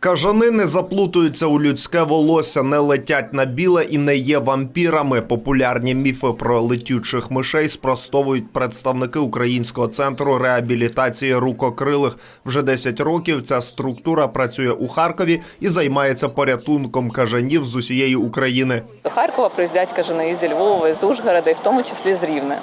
Кажани не заплутуються у людське волосся, не летять на біле і не є вампірами. Популярні міфи про летючих мишей спростовують представники Українського центру реабілітації рукокрилих. Вже 10 років ця структура працює у Харкові і займається порятунком кажанів з усієї України. До Харкова приїздять кажани зі Львова, з Ужгорода, і в тому числі з Рівне.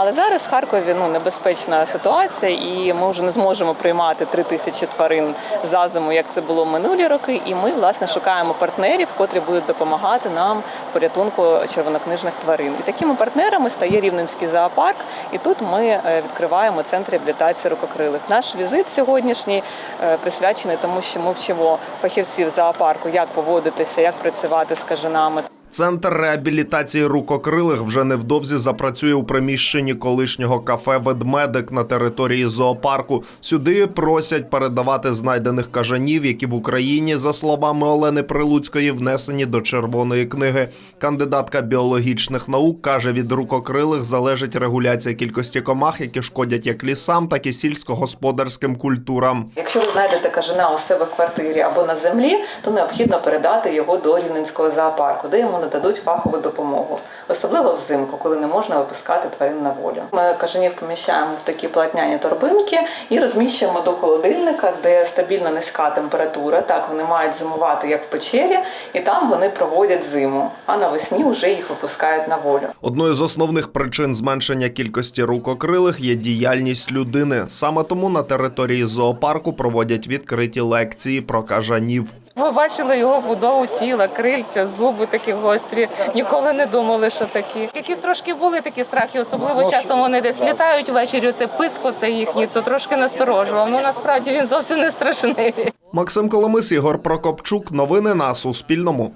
Але зараз в Харкові ну небезпечна ситуація, і ми вже не зможемо приймати три тисячі тварин за зиму, як це було минулі роки. І ми власне шукаємо партнерів, котрі будуть допомагати нам в порятунку червонокнижних тварин. І такими партнерами стає Рівненський зоопарк. І тут ми е, відкриваємо центр реабілітації рукокрилих. Наш візит сьогоднішній е, присвячений тому, що ми вчимо фахівців зоопарку, як поводитися, як працювати з кажанами. Центр реабілітації рукокрилих вже невдовзі запрацює у приміщенні колишнього кафе Ведмедик на території зоопарку. Сюди просять передавати знайдених кажанів, які в Україні, за словами Олени Прилуцької, внесені до червоної книги. Кандидатка біологічних наук каже, від рукокрилих залежить регуляція кількості комах, які шкодять як лісам, так і сільськогосподарським культурам. Якщо ви знайдете кажана у себе в квартирі або на землі, то необхідно передати його до Рівненського зоопарку, де йому нададуть фахову допомогу, особливо взимку, коли не можна випускати тварин на волю. Ми кажанів поміщаємо в такі платняні торбинки і розміщуємо до холодильника, де стабільно низька температура. Так вони мають зимувати як в печері, і там вони проводять зиму. А навесні вже їх випускають на волю. Одною з основних причин зменшення кількості рукокрилих є діяльність людини. Саме тому на території зоопарку проводять відкриті лекції про кажанів. Ви бачили його будову тіла, крильця, зуби такі гострі. Ніколи не думали, що такі. Якісь трошки були такі страхи, особливо часом вони десь літають ввечері. Це писко, це їхні, то трошки насторожував. Ну насправді він зовсім не страшний. Максим Коломис, Ігор Прокопчук. Новини на Суспільному.